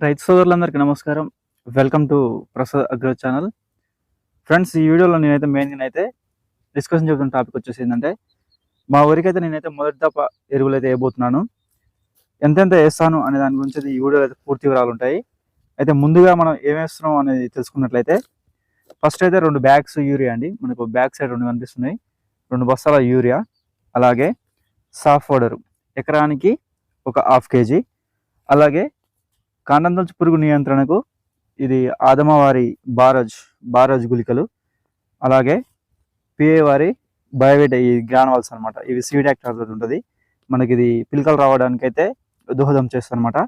రైతు సోదరులందరికీ నమస్కారం. Welcome to Prasad agro channel. Friends ఈ వీడియోలో నేనైతే మెయిన్గా నేనైతే డిస్కషన్ చేస్తున్న టాపిక్ వచ్చేసి ఏంటంటే మా ఊరికి అయితే నేనైతే మొదటి దఫ ఎరువులు అయితే వేయబోతున్నాను. ఎంతెంత వేస్తాను అనే దాని గురించి అయితే ఈ వీడియోలో అయితే పూర్తి వివరాలు ఉంటాయి. అయితే ముందుగా మనం ఏం వేస్తున్నాం అనేది తెలుసుకున్నట్లయితే ఫస్ట్ అయితే రెండు బ్యాగ్స్ యూరియా అండి. మనకు బ్యాక్ సైడ్ రెండు కనిపిస్తున్నాయి. రెండు బస్తాల యూరియా అలాగే సాఫ్ పౌడరు ఎకరానికి ఒక హాఫ్ కేజీ అలాగే కాండందొలుచు పురుగు నియంత్రణకు ఇది ఆదమవారి బారాజ్ బారజ్ గుళికలు. అలాగే పిఏ వారి బయోవేట్ ఈ గ్రానవాల్స్ అనమాట ఇవి సీడ్ యాక్టర్ తోటి ఉంటుంది. మనకి ఇది పిలకలు రావడానికి అయితే దోహదం చేస్తుంది అనమాట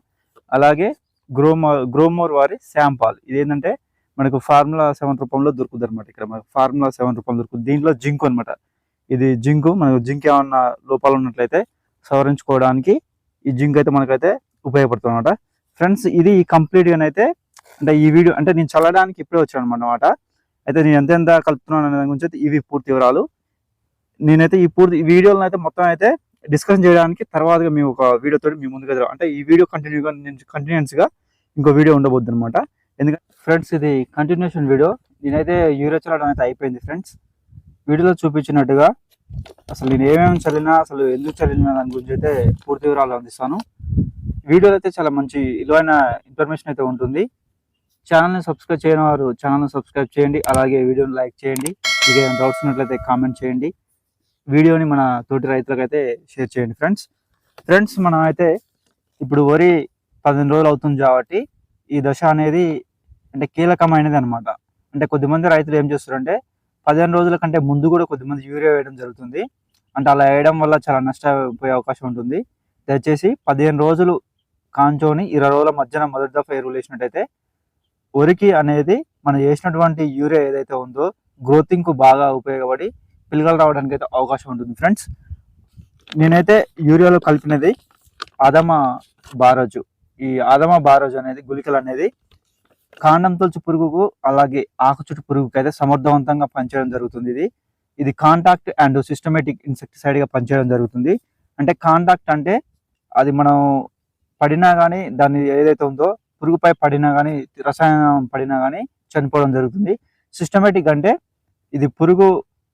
అలాగే గ్రోమో గ్రోమోర్ వారి శాంపాల్. ఇది ఏంటంటే మనకు ఫార్ములా సెవెన్ రూపంలో దొరుకుతుంది అనమాట ఇక్కడ. మనకు ఫార్ములా సెవెన్ రూపంలో దొరుకుతుంది దీంట్లో జింక్ అనమాట ఇది జింకు మనకు జింక్ ఏమన్నా లోపాలు ఉన్నట్లయితే సవరించుకోవడానికి ఈ జింక్ అయితే మనకైతే ఉపయోగపడుతుంది అనమాట ఫ్రెండ్స్ ఇది కంప్లీట్ అయితే అంటే ఈ వీడియో అంటే నేను చల్లడానికి ఇప్పుడే వచ్చాను అనమాట అయితే నేను ఎంతెంత కలుపుతున్నాను అనే దాని గురించి అయితే ఇవి పూర్తి వివరాలు. నేనైతే ఈ పూర్తి ఈ వీడియోలను అయితే మొత్తం అయితే డిస్కషన్ చేయడానికి తర్వాతగా మేము ఒక వీడియో తోటి మీ ముందుకు ఎదురు అంటే ఈ వీడియో కంటిన్యూగా నేను కంటిన్యూస్గా ఇంకో వీడియో ఉండబోద్ది అనమాట ఎందుకంటే ఫ్రెండ్స్ ఇది కంటిన్యూషన్ వీడియో. నేనైతే యూరియా చల్లడం అయితే అయిపోయింది ఫ్రెండ్స్. వీడియోలో చూపించినట్టుగా అసలు నేను ఏమేమి చల్లినా అసలు ఎందుకు చల్లినా దాని గురించి అయితే పూర్తి వివరాలు అందిస్తాను. వీడియోలో అయితే చాలా మంచి విలువైన ఇన్ఫర్మేషన్ అయితే ఉంటుంది. ఛానల్ని సబ్స్క్రైబ్ చేయని వారు ఛానల్ని సబ్స్క్రైబ్ చేయండి. అలాగే వీడియోని లైక్ చేయండి. మీకు ఏమైనా డౌట్స్ ఉన్నట్లయితే కామెంట్ చేయండి. వీడియోని మన తోటి రైతులకైతే అయితే షేర్ చేయండి ఫ్రెండ్స్ ఫ్రెండ్స్ మనం అయితే ఇప్పుడు వరి పదిహేను రోజులు అవుతుంది కాబట్టి ఈ దశ అనేది అంటే కీలకమైనది అనమాట అంటే కొద్దిమంది రైతులు ఏం చేస్తారంటే పదిహేను రోజుల కంటే ముందు కూడా కొద్దిమంది యూరియా వేయడం జరుగుతుంది. అంటే అలా వేయడం వల్ల చాలా నష్టపోయే అవకాశం ఉంటుంది. దయచేసి పదిహేను రోజులు కాంచోని ఇరవై రోజుల మధ్యన మొదటి దఫా ఎరువులు వేసినట్టయితే వరికి అనేది మనం వేసినటువంటి యూరియా ఏదైతే ఉందో గ్రోతింగ్కు బాగా ఉపయోగపడి పిల్లలు రావడానికి అయితే అవకాశం ఉంటుంది ఫ్రెండ్స్ నేనైతే యూరియాలో కలిపినది ఆదమ బారోజు. ఈ ఆదమ బారోజు అనేది గుళికలు అనేది కాండం తొలుచు పురుగుకు అలాగే ఆకు చుట్టు పురుగుకు అయితే సమర్థవంతంగా పనిచేయడం జరుగుతుంది ఇది. ఇది కాంటాక్ట్ అండ్ సిస్టమేటిక్ ఇన్సెక్టిసైడ్గా పనిచేయడం జరుగుతుంది. అంటే కాంటాక్ట్ అంటే అది మనం పడినా కానీ దాన్ని ఏదైతే ఉందో పురుగుపై పడినా కానీ రసాయనం పడినా కానీ చనిపోవడం జరుగుతుంది. సిస్టమేటిక్ అంటే ఇది పురుగు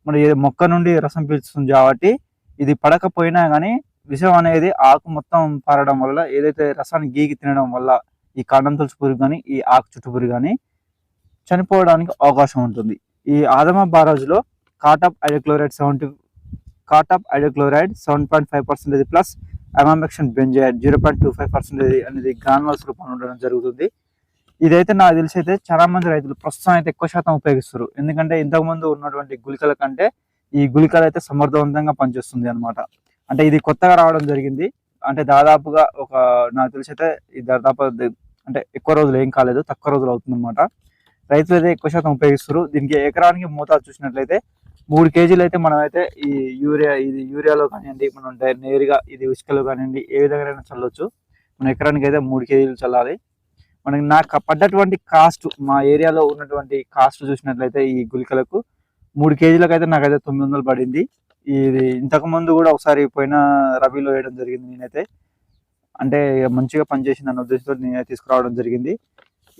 మన మొక్క నుండి రసం పీల్చుతుంది కాబట్టి ఇది పడకపోయినా కానీ విషం అనేది ఆకు మొత్తం పారడం వల్ల ఏదైతే రసాన్ని గీకి తినడం వల్ల ఈ కాండం తులసి పురుగు కానీ ఈ ఆకు చుట్టు పురుగు కానీ చనిపోవడానికి అవకాశం ఉంటుంది. ఈ ఆదమ బారాజులో cartap hydrochloride seventy cartap hydrochloride seven point five percentage plus emamectin benzoate zero point two five percent అనేది గ్రానువల్స్ రూపంలో ఉండడం జరుగుతుంది. ఇదైతే నాకు తెలిసి అయితే చాలా మంది రైతులు ప్రస్తుతం అయితే ఎక్కువ శాతం ఉపయోగిస్తారు. ఎందుకంటే ఇంతకుముందు ఉన్నటువంటి గుళికల కంటే ఈ గుళికలు అయితే సమర్థవంతంగా పనిచేస్తుంది అనమాట అంటే ఇది కొత్తగా రావడం జరిగింది. అంటే దాదాపుగా ఒక నాకు తెలిసి అయితే ఇది దాదాపు అంటే ఎక్కువ రోజులు ఏం కాలేదు తక్కువ రోజులు అవుతుంది అనమాట రైతులు అయితే ఎక్కువ శాతం ఉపయోగిస్తారు. దీనికి ఎకరానికి మోతాదు చూసినట్లయితే మూడు కేజీలు అయితే మనం అయితే ఈ యూరియా ఇది యూరియాలో కానివ్వండి మనం ఉంటాయి నేరుగా ఇది ఉసుకలో కానివ్వండి ఏ విధంగా చల్లొచ్చు. మన ఎకరానికి అయితే మూడు కేజీలు చల్లాలి. మనకి నాకు పడ్డటువంటి కాస్ట్ మా ఏరియాలో ఉన్నటువంటి కాస్ట్ చూసినట్లయితే ఈ గుళికలకు మూడు కేజీలకు అయితే నాకైతే తొమ్మిది వందలు పడింది. ఇది ఇంతకు ముందు కూడా ఒకసారి పోయిన రబీలో వేయడం జరిగింది నేనైతే. అంటే మంచిగా పనిచేసింది అన్న ఉద్దేశంతో నేనైతే తీసుకురావడం జరిగింది.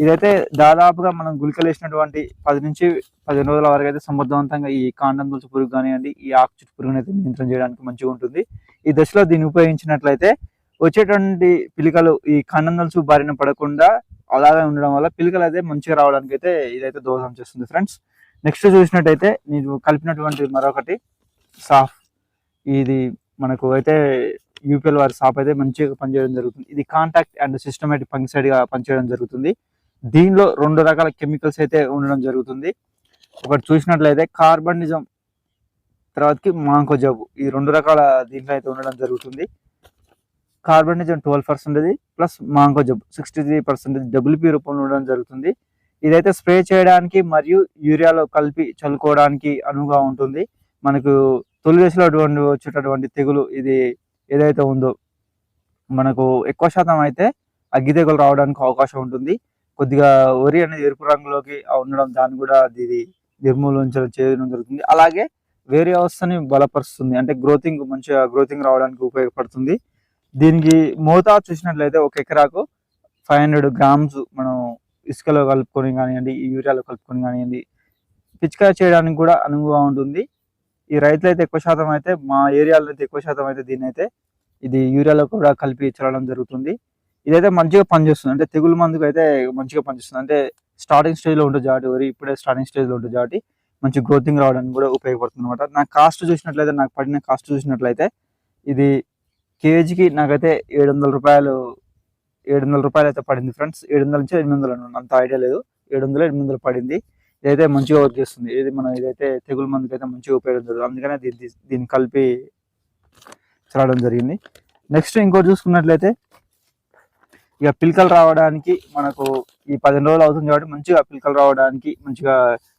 ఇదైతే దాదాపుగా మనం గుళికలు వేసినటువంటి పది నుంచి పదిహేను రోజుల వరకు అయితే సమర్థవంతంగా ఈ కాండం తులసి పురుగు కానివ్వండి ఈ ఆకు చుట్టు పురుగుని అయితే నియంత్రణ చేయడానికి మంచిగా ఉంటుంది. ఈ దశలో దీన్ని ఉపయోగించినట్లయితే వచ్చేటువంటి పిలికలు ఈ కాండం తులసి బారిన పడకుండా అలాగే ఉండడం వల్ల పిలికలు అయితే మంచిగా రావడానికి అయితే ఇదైతే దోహదం చేస్తుంది ఫ్రెండ్స్. నెక్స్ట్ చూసినట్టయితే నేను కలిపినటువంటి మరొకటి సాఫ్. ఇది మనకు అయితే యూపీఎల్ వారి సాప్ అయితే మంచిగా పనిచేయడం జరుగుతుంది. ఇది కాంటాక్ట్ అండ్ సిస్టమేటిక్ పంక్సైడ్గా పనిచేయడం జరుగుతుంది. దీనిలో రెండు రకాల కెమికల్స్ అయితే ఉండడం జరుగుతుంది. ఒకటి చూసినట్లయితే కార్బనిజం తర్వాతకి మాంకో జబ్బు ఈ రెండు రకాల దీంట్లో అయితే ఉండడం జరుగుతుంది. Carbendazim twelve percentage plus mancozeb sixty three percentage WP రూపంలో ఉండడం జరుగుతుంది. ఇదైతే స్ప్రే చేయడానికి మరియు యూరియాలో కలిపి చల్లుకోవడానికి అనువుగా ఉంటుంది. మనకు తొలి దశలో అటువంటి వచ్చేటటువంటి తెగులు ఇది ఏదైతే ఉందో మనకు ఎక్కువ శాతం అయితే అగ్గి తెగులు రావడానికి అవకాశం ఉంటుంది. కొద్దిగా వరి అనేది ఎరుపు రంగులోకి ఉండడం దాన్ని కూడా ఇది నిర్మూలించడం చేయడం జరుగుతుంది. అలాగే వేరే వ్యవస్థని బలపరుస్తుంది. అంటే గ్రోతింగ్ మంచిగా గ్రోతింగ్ రావడానికి ఉపయోగపడుతుంది. దీనికి మోతాదు చూసినట్లయితే ఒక ఎకరాకు ఫైవ్ హండ్రెడ్ గ్రామ్స్ మనం ఇసుకలో కలుపుకొని కానివ్వండి ఈ యూరియాలో కలుపుకొని కానివ్వండి పిచికారి చేయడానికి కూడా అనువుగా ఉంటుంది. ఈ రైతులు అయితే ఎక్కువ శాతం అయితే మా ఏరియాలో అయితే ఎక్కువ శాతం అయితే దీన్ని అయితే ఇది యూరియాలో కూడా కలిపి చల్లడం జరుగుతుంది. ఇదైతే మంచిగా పనిచేస్తుంది. అంటే తెగులు మందుకు అయితే మంచిగా పనిచేస్తుంది. అంటే స్టార్టింగ్ స్టేజ్లో ఉంటుంది జాటి వరి ఇప్పుడే స్టార్టింగ్ స్టేజ్లో ఉంటుంది జాటి మంచి గ్రోతింగ్ రావడానికి కూడా ఉపయోగపడుతుంది అనమాట నాకు కాస్ట్ చూసినట్లయితే నాకు పడిన కాస్ట్ చూసినట్లయితే ఇది కేజీకి నాకైతే ఏడు వందల రూపాయలు ఏడు వందల రూపాయలు అయితే పడింది ఫ్రెండ్స్ ఏడు వందల నుంచి ఎనిమిది వందలు అంత ఐడియా లేదు. ఏడు వందలు ఎనిమిది వందలు పడింది. ఇదైతే మంచిగా వర్క్ చేస్తుంది. ఇది మనం ఇదైతే తెగులు మందుకి అయితే మంచిగా ఉపయోగపడుతుంది అందుకనే దీన్ని దీన్ని కలిపి చల్లడం జరిగింది. నెక్స్ట్ ఇంకోటి చూసుకున్నట్లయితే ఇక పిలకలు రావడానికి మనకు ఈ పదిహేను రోజులు అవుతుంది కాబట్టి మంచిగా పిలకలు రావడానికి మంచిగా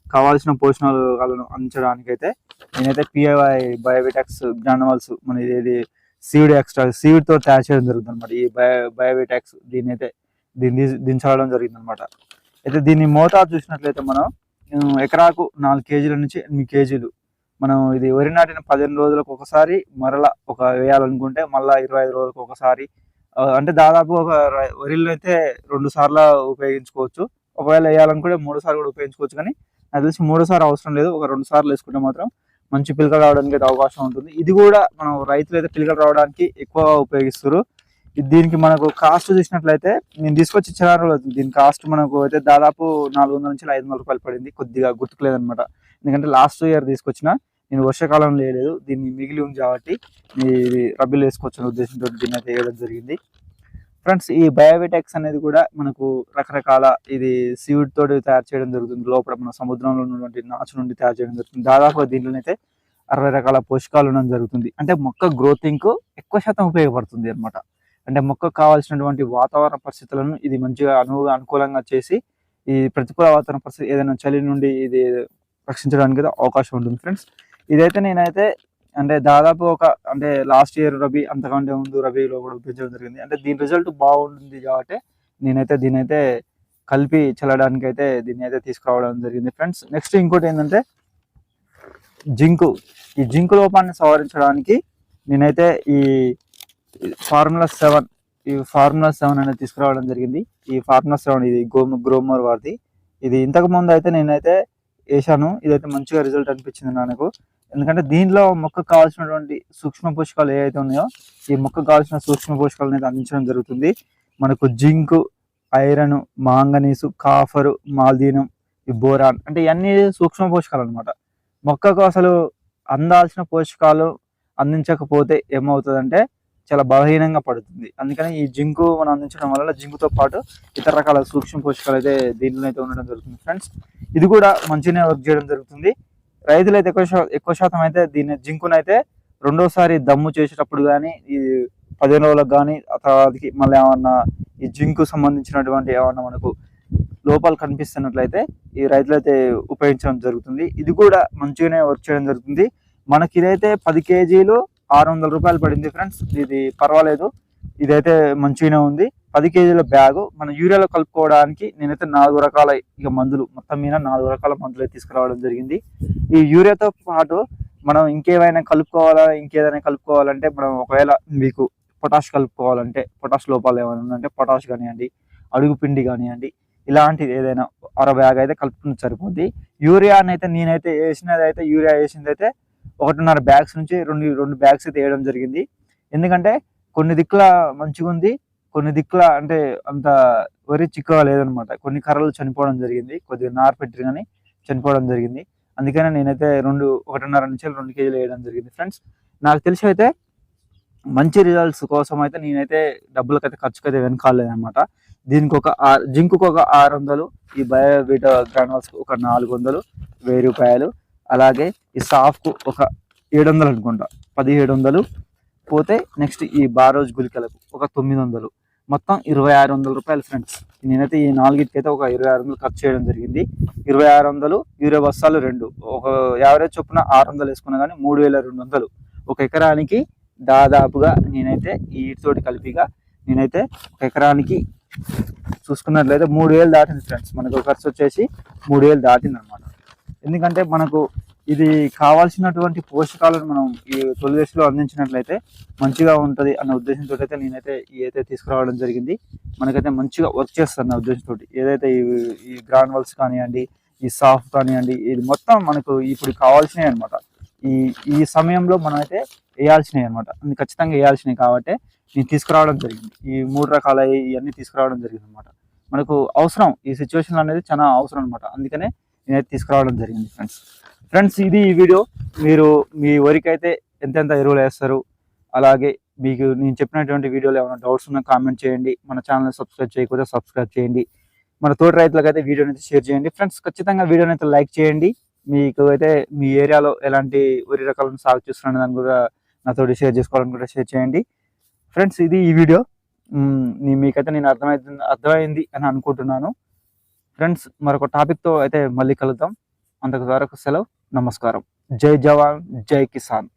కావాల్సిన పోషణాలు వాళ్ళను అందించడానికి అయితే నేనైతే పిఐవై బయోబిటాక్స్ గ్రానవల్స్ మన ఇది సీడ్ ఎక్స్ట్రా సీడ్తో తయారు చేయడం జరుగుతుంది అనమాట ఈ బయో బయోబిటాక్స్ దీన్ని అయితే దీన్ని దించడం జరిగింది అనమాట అయితే దీన్ని మోతాదు చూసినట్లయితే మనం ఎకరాకు నాలుగు కేజీల నుంచి ఎనిమిది కేజీలు మనం ఇది వరి నాటిన పదిహేను రోజులకు ఒకసారి మరలా ఒక వేయాలనుకుంటే మళ్ళీ ఇరవై ఐదు రోజులకు ఒకసారి అంటే దాదాపు ఒక రై- వరిలో అయితే రెండు సార్లు ఉపయోగించుకోవచ్చు. ఒకవేళ వేయాలనుకుంటే మూడు సార్లు కూడా ఉపయోగించుకోవచ్చు కానీ నాకు తెలిసి మూడు సార్లు అవసరం లేదు. ఒక రెండు సార్లు వేసుకుంటే మాత్రం మంచి పిలకలు రావడానికి అయితే అవకాశం ఉంటుంది. ఇది కూడా మనం రైతులు అయితే పిలకలు రావడానికి ఎక్కువ ఉపయోగిస్తారు దీనికి మనకు కాస్ట్ చూసినట్లయితే నేను తీసుకొచ్చి ఇచ్చిన అవుతుంది. దీని కాస్ట్ మనకు అయితే దాదాపు నాలుగు వందల నుంచి ఐదు వందల రూపాయలు పడింది. కొద్దిగా గుర్తుకులేదనమాట ఎందుకంటే లాస్ట్ ఇయర్ తీసుకొచ్చిన. నేను వర్షాకాలం లేదు దీన్ని మిగిలి ఉంది కాబట్టి ఇది రబ్బీలు వేసుకోవచ్చు ఉద్దేశంతో దీన్ని అయితే వేయడం జరిగింది. ఫ్రెండ్స్ ఈ బయోవిటెక్స్ అనేది కూడా మనకు రకరకాల ఇది సీవుడ్ తోటి తయారు చేయడం జరుగుతుంది. లోపల మన సముద్రంలో ఉన్నటువంటి నాచు నుండి తయారు చేయడం జరుగుతుంది. దాదాపు దీంట్లో అయితే అరవై రకాల పోషకాలు ఉండడం జరుగుతుంది. అంటే మొక్క గ్రోతింగ్కు ఎక్కువ శాతం ఉపయోగపడుతుంది అన్నమాట. అంటే మొక్కకు కావాల్సినటువంటి వాతావరణ పరిస్థితులను ఇది మంచిగా అను అనుకూలంగా చేసి ఈ ప్రతికూల వాతావరణ పరిస్థితి ఏదైనా చలి నుండి ఇది రక్షించడానికి అయితే అవకాశం ఉంటుంది ఫ్రెండ్స్. ఇదైతే నేనైతే అంటే దాదాపు ఒక అంటే లాస్ట్ ఇయర్ రబీ అంతకంటే ముందు రబీలో కూడా ఉపయోగించడం జరిగింది. అంటే దీని రిజల్ట్ బాగుంటుంది కాబట్టి నేనైతే దీని అయితే కలిపి చల్లడానికి అయితే దీన్ని అయితే తీసుకురావడం జరిగింది. ఫ్రెండ్స్ నెక్స్ట్ ఇంకోటి ఏంటంటే జింకు. ఈ జింకు లోపాన్ని సవరించడానికి నేనైతే ఈ ఫార్ములా సెవెన్ ఈ ఫార్ములా సెవెన్ అనేది తీసుకురావడం జరిగింది. ఈ ఫార్ములా సెవెన్ ఇది గోమ్ గ్రోమర్ వారిది. ఇది ఇంతకు ముందు అయితే నేనైతే వేసాను ఇదైతే మంచిగా రిజల్ట్ అనిపించింది నాకు. ఎందుకంటే దీనిలో మొక్కకు కావాల్సినటువంటి సూక్ష్మ పోషకాలు ఏవైతే ఉన్నాయో ఈ మొక్కకు కావాల్సిన సూక్ష్మ పోషకాలు అయితే అందించడం జరుగుతుంది. మనకు zinc iron manganese copper molybdenum ఈ బోరాన్ అంటే ఇవన్నీ సూక్ష్మ పోషకాలు అనమాట మొక్కకు అసలు అందాల్సిన పోషకాలు అందించకపోతే ఏమవుతుందంటే చాలా బలహీనంగా పడుతుంది. అందుకని ఈ జింకు మనం అందించడం వల్ల జింకుతో పాటు ఇతర రకాల సూక్ష్మ పోషకాలు అయితే దీనిలో అయితే ఉండడం జరుగుతుంది. ఫ్రెండ్స్ ఇది కూడా మంచిగానే వర్క్ చేయడం జరుగుతుంది. రైతులు అయితే ఎక్కువ ఎక్కువ శాతం అయితే దీన్ని జింకును అయితే రెండోసారి దమ్ము చేసేటప్పుడు కానీ ఈ పదిహేను రోజులకు కానీ తర్వాతకి మళ్ళీ ఏమన్నా ఈ జింకు సంబంధించినటువంటి ఏమన్నా మనకు లోపాలు కనిపిస్తున్నట్లయితే ఈ రైతులు అయితే ఉపయోగించడం జరుగుతుంది. ఇది కూడా మంచిగానే వర్క్ చేయడం జరుగుతుంది. మనకి ఇదైతే పది కేజీలు ఆరు వందల రూపాయలు పడింది ఫ్రెండ్స్. ఇది పర్వాలేదు. ఇదైతే మంచిగానే ఉంది. పది కేజీల బ్యాగ్. మన యూరియాలో కలుపుకోవడానికి నేనైతే నాలుగు రకాల ఇక మందులు. మొత్తం మీద నాలుగు రకాల మందులు అయితే తీసుకురావడం జరిగింది. ఈ యూరియాతో పాటు మనం ఇంకేమైనా కలుపుకోవాలా? ఇంకేదైనా కలుపుకోవాలంటే మనం ఒకవేళ మీకు పొటాష్ కలుపుకోవాలంటే పొటాష్ లోపాలు ఏమైనా ఉందంటే పొటాష్ కానివ్వండి అడుగు పిండి కానివ్వండి ఇలాంటిది ఏదైనా అర బ్యాగ్ అయితే కలుపుకుని సరిపోద్ది. యూరియా అయితే నేనైతే వేసినది అయితే యూరియా వేసింది అయితే ఒకటిన్నర బ్యాగ్స్ నుంచి రెండు రెండు బ్యాగ్స్ అయితే వేయడం జరిగింది. ఎందుకంటే కొన్ని దిక్కుల మంచిగా ఉంది కొన్ని దిక్కుల అంటే అంత వరి చిక్కగా లేదనమాట. కొన్ని కర్రలు చనిపోవడం జరిగింది కొద్దిగా నార్ పెట్టి కానీ చనిపోవడం జరిగింది. అందుకనే నేనైతే రెండు ఒకటిన్నర నుంచి రెండు కేజీలు వేయడం జరిగింది ఫ్రెండ్స్. నాకు తెలిసి అయితే మంచి రిజల్ట్స్ కోసం అయితే నేనైతే డబ్బులకైతే ఖర్చుకైతే వెనకాలేదనమాట దీనికి ఒక జింకుకు ఒక ఆరు వందలు ఈ బయోబీట గ్రానువల్స్ ఒక నాలుగు వందలు వెయ్యి రూపాయలు. అలాగే ఈ సాఫ్కు ఒక ఏడు వందలు అనుకుంటా పదిహేడు వందలు పోతే నెక్స్ట్ ఈ బారోజ్ గులికలకు ఒక తొమ్మిది వందలు మొత్తం ఇరవై ఆరు వందల రూపాయలు ఫ్రెండ్స్ నేనైతే ఈ నాలుగిటికి అయితే ఒక ఇరవై ఆరు వందలు ఖర్చు చేయడం జరిగింది. ఇరవై ఆరు వందలు ఇరవై బస్తాలు రెండు. ఒక యావరేజ్ చొప్పున ఆరు వందలు వేసుకున్నా కానీ మూడు వేల రెండు వందలు. ఒక ఎకరానికి దాదాపుగా నేనైతే ఈ తోటి కలిపిగా నేనైతే ఒక ఎకరానికి చూసుకున్నట్లయితే మూడు వేలు దాటింది ఫ్రెండ్స్ మనకు ఖర్చు వచ్చేసి మూడు వేలు దాటింది అనమాట ఎందుకంటే మనకు ఇది కావాల్సినటువంటి పోషకాలను మనం ఈ తొలి దశలో అందించినట్లయితే మంచిగా ఉంటుంది అన్న ఉద్దేశంతో అయితే నేనైతే ఇదైతే తీసుకురావడం జరిగింది. మనకైతే మంచిగా వర్క్ చేస్తుంది అన్న ఉద్దేశంతో ఏదైతే ఈ- ఈ గ్రాన్వల్స్ కానివ్వండి ఈ సాఫ్ కానివ్వండి ఇది మొత్తం మనకు ఇప్పుడు కావాల్సినవి అనమాట ఈ ఈ సమయంలో మనం అయితే వేయాల్సినవి అనమాట ఖచ్చితంగా వేయాల్సినవి కాబట్టి నేను తీసుకురావడం జరిగింది. ఈ మూడు రకాల ఇవన్నీ తీసుకురావడం జరిగింది అనమాట మనకు అవసరం. ఈ సిచ్యువేషన్ అనేది చాలా అవసరం అనమాట అందుకనే నేనైతే తీసుకురావడం జరిగింది ఫ్రెండ్స్. ఫ్రెండ్స్ ఇది ఈ వీడియో. మీరు మీ వరికైతే ఎంతెంత ఎరువులు వేస్తారు? అలాగే మీకు నేను చెప్పినటువంటి వీడియోలో ఏమైనా డౌట్స్ ఉన్నా కామెంట్ చేయండి. మన ఛానల్ని సబ్స్క్రైబ్ చేయకపోతే సబ్స్క్రైబ్ చేయండి. మన తోటి రైతులకైతే వీడియోని అయితే షేర్ చేయండి. ఫ్రెండ్స్ ఖచ్చితంగా వీడియోని అయితే లైక్ చేయండి. మీకు అయితే మీ ఏరియాలో ఎలాంటి వరి రకాలను సాగు చేస్తున్నాను దాన్ని కూడా నాతోటి షేర్ చేసుకోవాలని కూడా షేర్ చేయండి. ఫ్రెండ్స్ ఇది ఈ వీడియో. మీకైతే నేను అర్థమైంది అర్థమైంది అని అనుకుంటున్నాను. ఫ్రెండ్స్ మరొక టాపిక్తో అయితే మళ్ళీ కలుద్దాం. అంతకు వరకు సెలవు. నమస్కారం. జై జవాన్ జై కిసాన్.